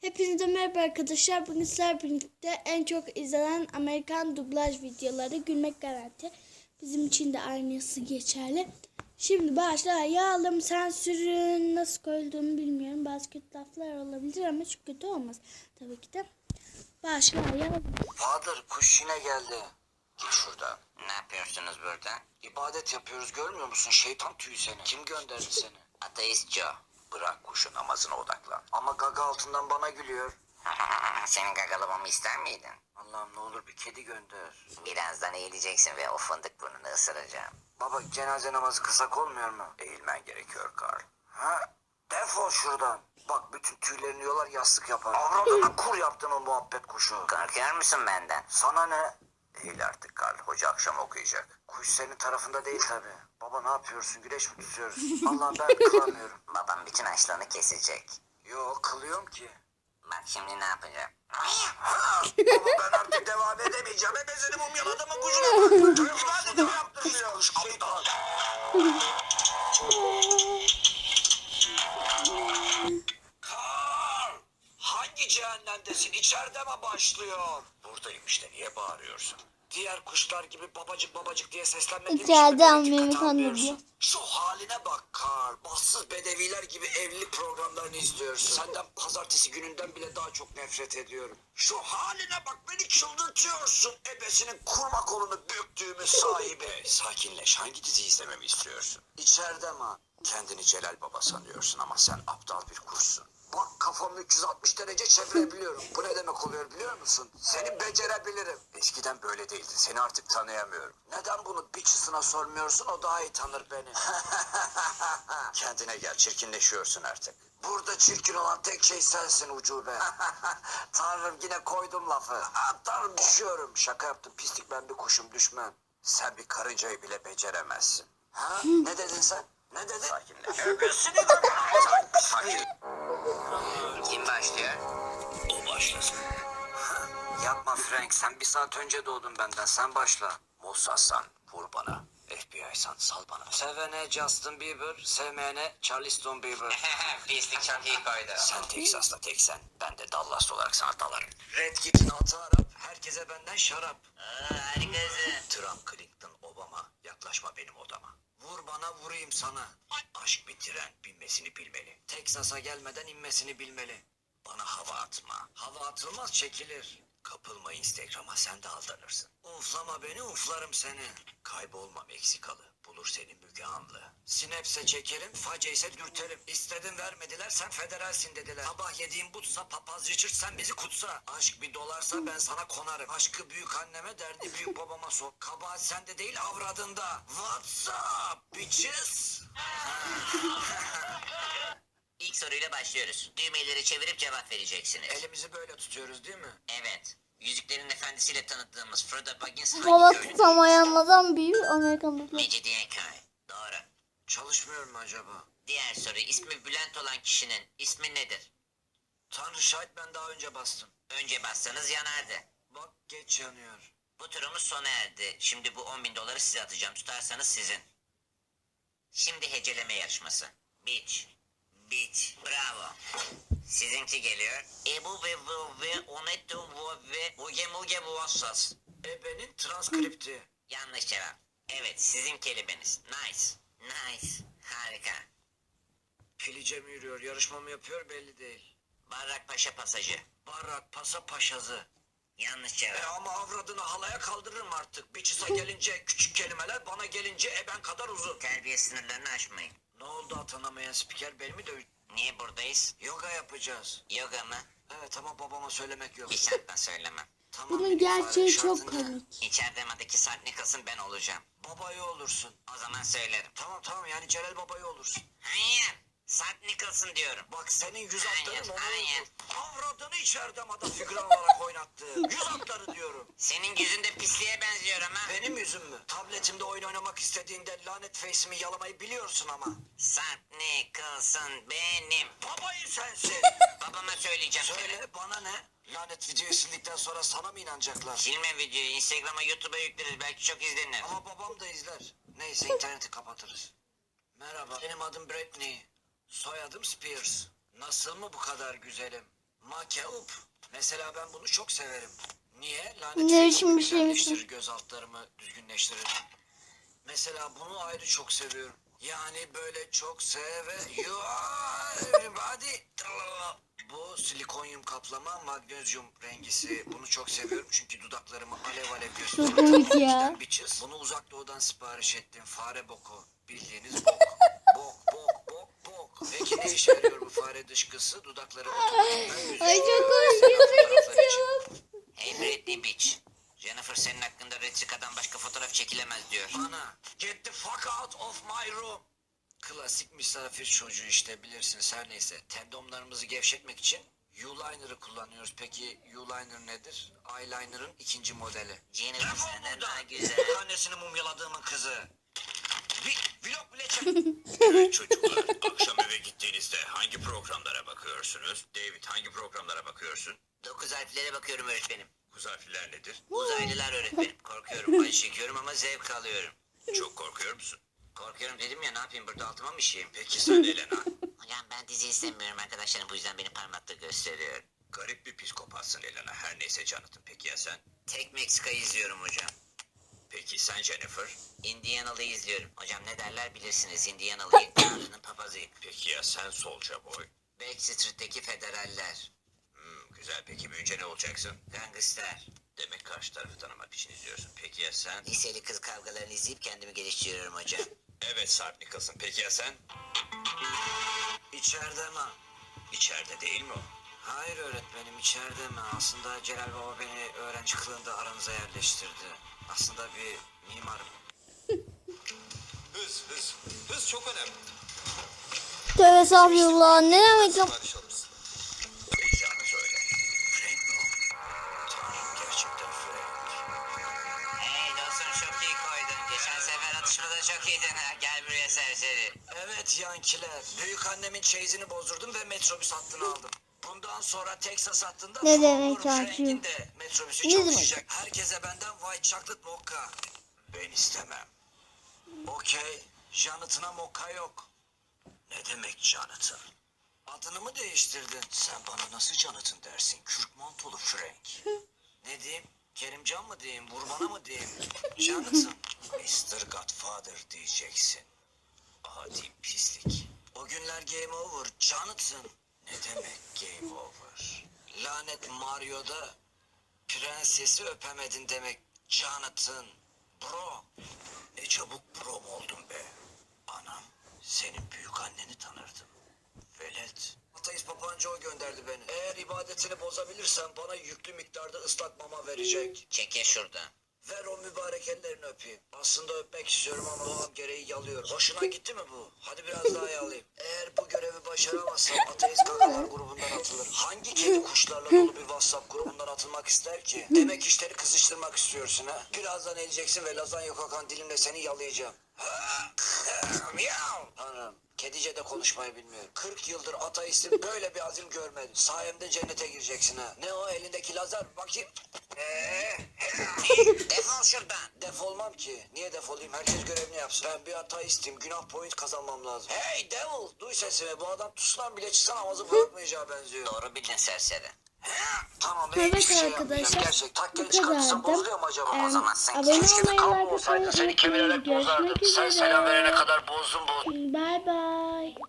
Hepinize merhaba arkadaşlar. Bugün sizlerle birlikte en çok izlenen Amerikan dublaj videoları gülmek garanti. Bizim için de aynısı geçerli. Şimdi başlayalım. Sensörün nasıl koyulduğunu bilmiyorum. Bazı kötü laflar olabilir ama çok kötü olmaz. Tabii ki de. Başlayalım. Bahadır kuş yine geldi. Git şuradan. Ne yapıyorsunuz burada? İbadet yapıyoruz görmüyor musun? Şeytan tüyü seni. Kim gönderdi seni? Ateist Joe. Bırak kuşu namazına odaklan. Ama gaga altından bana gülüyor. Senin gagalamamı ister miydin? Allah'ım ne olur bir kedi gönder. Birazdan eğileceksin ve o fındık burnunu ısıracağım. Baba cenaze namazı kısak olmuyor mu? Eğilmen gerekiyor Karl. Ha? Defol şuradan. Bak bütün tüylerini yolar yastık yapar. Avradına kur yaptın o muhabbet kuşu. Korkuyor musun benden? Sana ne? Eğil artık Karl. Hoca akşam okuyacak. Kuş senin tarafında değil tabi. Baba ne yapıyorsun? Güneş mi tutuyoruz? Allah'ım ben kılamıyorum. Babam bütün açlığını kesecek. Yok kılıyorum ki. Bak şimdi ne yapacağım? Baba ben artık devam edemeyeceğim. Ebesini mumyaladım mı kuşuna? İbadetimi yaptırmıyor. Şeytan. Karl! Hangi cehennemdesin? İçeride mi başlıyor? İşte. Niye bağırıyorsun? Diğer kuşlar gibi babacık babacık diye seslenmediğim için İçeride almayı almıyorsun? Şu haline bak Karl. Bassız bedeviler gibi evlilik programlarını izliyorsun. Senden pazartesi gününden bile daha çok nefret ediyorum. Şu haline bak beni çıldırtıyorsun. Ebesinin kurma kolunu büktüğümüz sahibi. Sakinleş. Hangi dizi izlememi istiyorsun? İçeride mi? Kendini Celal Baba sanıyorsun ama sen aptal bir kursun. Bak kafamı 360 derece çevirebiliyorum. Bu ne demek oluyor biliyor musun? Seni becerebilirim. Eskiden böyle değildin. Seni artık tanıyamıyorum. Neden bunu bir çısına sormuyorsun? O daha iyi tanır beni. Kendine gel. Çirkinleşiyorsun artık. Burada çirkin olan tek şey sensin ucube. Tanrım yine koydum lafı. Ah, Tanrım düşüyorum. Şaka yaptım pislik ben bir kuşum düşmem. Sen bir karıncayı bile beceremezsin. Ha? ne dedin sen? Ne dedin? Sakinleş. Öbürsünü Sakin. Kim başlıyor? O başlasın. Yapma Frank sen bir saat önce doğdun benden sen başla. Mossad vur bana. FBI san sal bana. Sevene Justin Bieber, sevmeyene Charleston Bieber. Pislik çok iyi koydu. sen Texas'ta teksen, ben de Dallas olarak sana dalarım. Red Kit'in atı Arap, herkese benden şarap. Aa, harikasın. Trump, Clinton, Obama, yaklaşma benim odama. Vur bana vurayım sana. Aşk bir tren, binmesini bilmeli. Teksas'a gelmeden inmesini bilmeli. Bana hava atma. Hava atılmaz çekilir. Kapılma Instagram'a sen de aldanırsın. Uflama beni uflarım seni. Kaybolma Meksikalı. Bulur seni Müge Anlı. Sinepse çekerim, face ise dürterim. İstedin vermediler, sen federalsin dediler. Sabah yediğin butsa, papaz Richard sen bizi kutsa. Aşk bir dolarsa ben sana konarım. Aşkı büyük anneme, derdi büyük babama sor. Kabahat sende değil avradında. What's up bitches? İlk soruyla başlıyoruz. Düğmeleri çevirip cevap vereceksiniz. Elimizi böyle tutuyoruz değil mi? Evet. Yüzüklerin Efendisi'yle tanıdığımız Frodo Baggins hangi Hava köylüdür? tutamayanlardan büyük Amerikan dublaj. Mecidiyeköy. Doğru. Çalışmıyor mu acaba? Diğer soru ismi Bülent olan kişinin ismi nedir? Tanrı şahit ben daha önce bastım. Önce bassanız yanardı. Bak geç yanıyor. Bu turumuz sona erdi. Şimdi bu 10 bin doları size atacağım. Tutarsanız sizin. Şimdi heceleme yarışması. Beach. Beach. Bravo. Sizinki geliyor. Ebu ve vu ve onetu vu ve uge muge vuassas. Ebe'nin transkripti. Yanlış cevap. Evet sizin kelimeniz. Nice. Nice. Harika. Pilice mi yürüyor, yarışma mı yapıyor belli değil. Barrak Paşa pasajı. Barrak pasa paşazı. Yanlış E cevap. ama avradını halaya kaldırırım artık. Biçisa gelince küçük kelimeler, bana gelince eben kadar uzun. Terbiye sınırlarını aşmayın. Ne oldu atanamayan spiker beni mi dövdü? Niye buradayız? Yoga yapacağız. Yoga mı? Evet ama babama söylemek yok. Bir şartla söylemem. Tamam, Bunun gerçeği çok komik. İçeride madaki Sarp Nicholson ben olacağım. Babayı olursun. O zaman söylerim. Tamam tamam yani Celal babayı olursun. Hayır. Sarp Nicholson diyorum. Bak senin yüz atların onu hayır. Avradını içeride mada figüran olarak oynattı. Yüz atları diyorum. Senin yüzünde pisliğe benziyor ama. Benim yüzüm mü? Tabletimde oyun oynamak istediğinde lanet face'imi yalamayı biliyorsun ama. Sarp Nicholson benim. Babayı sensin. Babama söyleyeceğim. Söyle bana ne? Lanet videoyu sildikten sonra sana mı inanacaklar? Silme videoyu Instagram'a YouTube'a yükleriz. Belki çok izlenir. Ama babam da izler. Neyse interneti kapatırız. Merhaba benim adım Britney. Soyadım Spears. Nasıl mı bu kadar güzelim? Makeup. Mesela ben bunu çok severim. Niye? Lanet Ne için bir şey misin? göz altlarımı düzgünleştirir. Mesela bunu ayrı çok seviyorum. Yani böyle çok seve... You are everybody. Bu silikonyum kaplama magnezyum rengisi. Bunu çok seviyorum çünkü dudaklarımı alev alev gösteriyor. Çok komik ya. Bunu uzak doğudan sipariş ettim. Fare boku. Bildiğiniz bok. Peki ne işe yarıyor bu fare dışkısı? Dudakları otomatikman yüzüyor. Ay çok hoşuma gidiyor. Hey Britney Bitch. Jennifer senin hakkında retrikadan başka fotoğraf çekilemez diyor. Bana get the fuck out of my room. Klasik misafir çocuğu işte bilirsiniz her neyse. Tendonlarımızı gevşetmek için U-liner'ı kullanıyoruz. Peki U-liner nedir? Eyeliner'ın ikinci modeli. Jennifer senden daha güzel. Annesini mumyaladığımın kızı. Vlog bile çek. Evet çocuklar, akşam eve gittiğinizde hangi programlara bakıyorsunuz? David hangi programlara bakıyorsun? Dokuz harflere bakıyorum öğretmenim. Kuz harfler nedir? Uzaylılar öğretmenim. Korkuyorum, acı çekiyorum ama zevk alıyorum. Çok korkuyor musun? Korkuyorum dedim ya ne yapayım burada altıma mı işeyim? Peki sen Elena, Hocam ben dizi istemiyorum arkadaşlarım bu yüzden beni parmakla gösteriyor. garip bir psikopatsın Elena. Her neyse Jonathan. Peki ya sen? Tek Meksika izliyorum hocam. Peki sen Jennifer? Indianalı'yı izliyorum. Hocam ne derler bilirsiniz Indianalı'yı Tanrı'nın papazıyım. Peki ya sen Solca Boy? Backstreet'teki federaller. Hmm, güzel. Peki büyüyünce ne olacaksın? Gangster. Demek karşı tarafı tanımak için izliyorsun. Peki ya sen? Liseli kız kavgalarını izleyip kendimi geliştiriyorum hocam. Evet Sarp Nicholson. Peki ya sen? İçeride mi? İçeride değil mi o? Hayır öğretmenim içeride mi? Aslında Celal Baba beni öğrenci kılığında aranıza yerleştirdi. Aslında bir mimarım. Hız, hız. Hız çok önemli. Tövbe estağfurullah. Ne demek ya? Sipariş alırsın. Heyecanı söyle. Frank mi o? Tanrım gerçekten Frank. Hey dostum çok iyi koydun. Geçen sefer atışmada çok iyiydin. ha. Gel buraya serseri. Evet yankiler. Büyük annemin çeyizini bozdurdum ve metrobüs hattını aldım. Bundan sonra Texas hattında Ne demek? Frank'in de metrobüsü Ne demek? çalışacak. Herkese benden white chocolate mocha. Ben istemem. Okey. Jonathan'a mocha yok. Ne demek Jonathan? Adını mı değiştirdin? Sen bana nasıl Jonathan dersin? Kürk mantolu Frank. ne diyeyim? Kerimcan mı diyeyim? Vurmana mı diyeyim? Jonathan. Mr. Godfather diyeceksin. Adi pislik. O günler game over. Jonathan. Ne demek game over? Lanet Mario'da prensesi öpemedin demek. Jonathan. Bro. Ne çabuk prom oldun be. Anam. Senin büyük anneni tanırdım. Velet. Ateist papancı o gönderdi beni. Eğer ibadetini bozabilirsen bana yüklü miktarda ıslak mama verecek. Çekil şuradan. Ver o mübarek ellerini öpeyim. Aslında öpmek istiyorum ama doğam gereği yalıyorum. Hoşuna gitti mi bu? Hadi biraz daha yalayayım. Eğer bu görevi başaramazsam ateist kakalar grubundan atılırım. Hangi kedi kuşlarla dolu bir WhatsApp grubundan atılmak ister ki? Demek işleri kızıştırmak istiyorsun ha? Birazdan eleceksin ve lazanya kokan dilimle seni yalayacağım. Tanrım. Kedice de konuşmayı bilmiyor. 40 yıldır ateistim böyle bir azim görmedim. Sayemde cennete gireceksin ha. Ne o elindeki lazer? Bakayım. Ee, Defol şuradan. Defolmam ki. Niye defolayım? Herkes görevini yapsın. Ben bir ateistim. Günah point kazanmam lazım. Hey devil! Duy sesimi. Bu adam tuşlan bile çıksa namazı bırakmayacağı benziyor. Doğru bildin serseri. Tamam Evet şey arkadaşlar. Gerçek. Takken çıkartırsam kadardı. bozuluyor mu acaba? Em, o zaman sen keşke olsaydın. Seni kemirerek bozardım. Selam verene kadar bozdum bu. Bye bye.